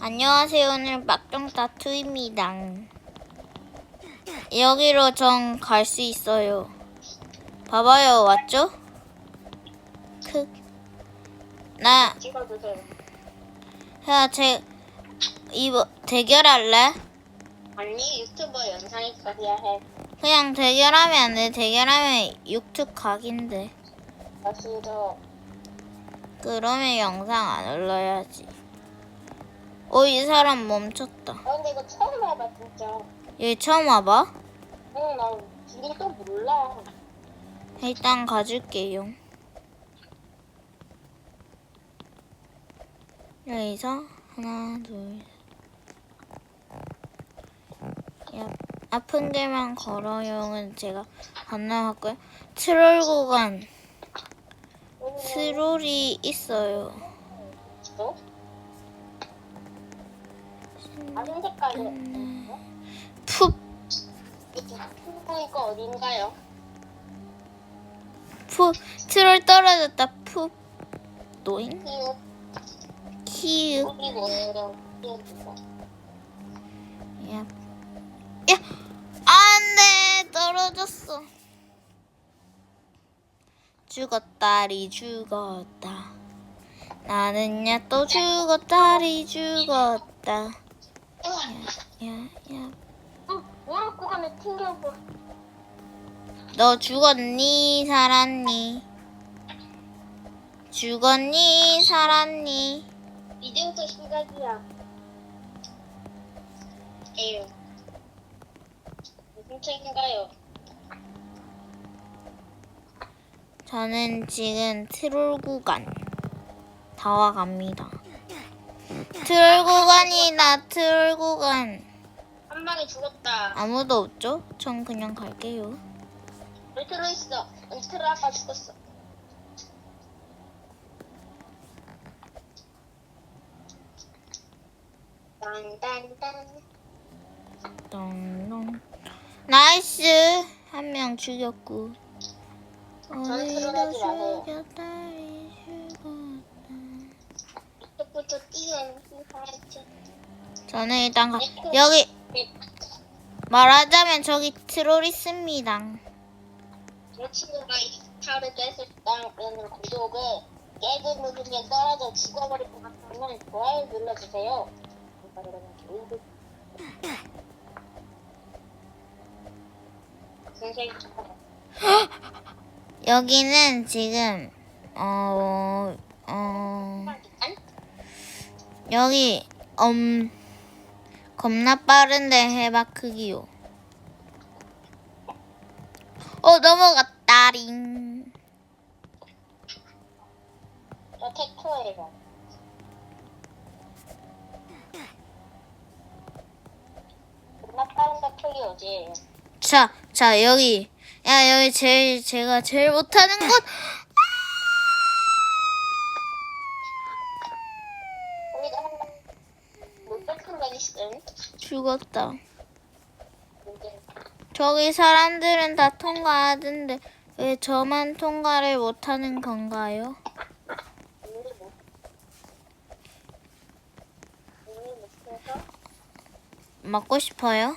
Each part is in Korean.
안녕하세요. 오늘 막정 다투입니다. 여기로 전 갈 수 있어요. 봐봐요. 왔죠? 크. 나, 찍어주세요. 야, 제, 이거, 대결할래? 아니 유튜버 영상이 있어야 해. 그냥 대결하면 안 돼. 대결하면 육특 각인데. 나 싫어. 그러면 영상 안 올려야지. 어, 이 사람 멈췄다. 아 근데 이거 처음 와봐 진짜. 여기 처음 와봐? 응, 나 길이 또 몰라. 일단 가줄게요. 여기서 하나, 둘, 셋. 야, 아픈 데만 걸어요는 제가 건너갔고요. 트롤 구간, 트롤이 있어요. 어? 다른 색깔이. 푹, 이거 어딘가요? 푹, 트롤 떨어졌다. 푹, 노잉, 키우. 키읔. 여기 뭐예요? 키우. 야, 야, 안돼 떨어졌어. 죽었다리 죽었다. 나는야 또 죽었다리 죽었다. 야, 야, 응, 무릎 구간에 튕겨봐. 너 죽었니 살았니? 죽었니 살았니? 이제부터 시작이야. 에휴. 무슨 책인가요? 저는 지금 트롤 구간 다 와갑니다. 트롤 구간이다 트롤 구간. 한 방에 죽었다. 아무도 없죠? 전 그냥 갈게요. 왜 들어있어? 은트로 아까 죽었어. 딴딴딴. 똥똥. 나이스! 한 명 죽였고. 저는 들어가지 마세요. 죽였다. 저는 일단 가, 여기, 말하자면 저기 트롤 있습니다. 제 친구가 이 차를 깼을 때는 구독을 깨진 무중에 떨어져 죽어버릴 것 같으면 좋아요 눌러주세요. 선생님, 여기는 지금, 어, 어, 여기, 음, 겁나 빠른데 해박 크기요. 어, 넘어갔다링. 저 테크예요. 겁나 빠른 테크이 어디에요? 자, 자, 여기. 야, 여기 제일, 제가 제일 못하는 곳. 거기다 한 방. 뭐 테크가 있음? 죽었다. 저기 사람들은 다 통과하던데, 왜 저만 통과를 못하는 건가요? 맞고 싶어요?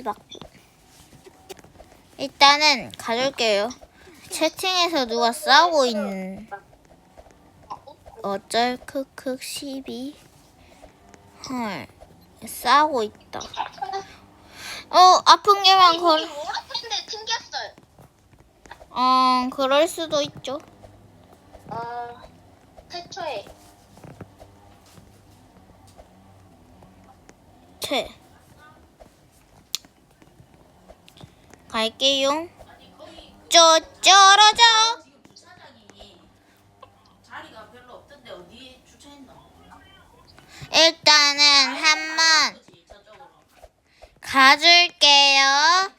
맞기. 일단은 가줄게요. 채팅에서 누가 싸우고 있는. 어쩔 크크 12. 헐. 싸우고 있다. 어, 아픈 게만 걸. 같은데 튕겼어요. 어, 그럴 수도 있죠. 어, 태초에 채. 갈게요. 쪼쪼러져. 지금 주차장이 자리가 별로 없던데 어디 주차했노? 일단은 한번. 가줄게요.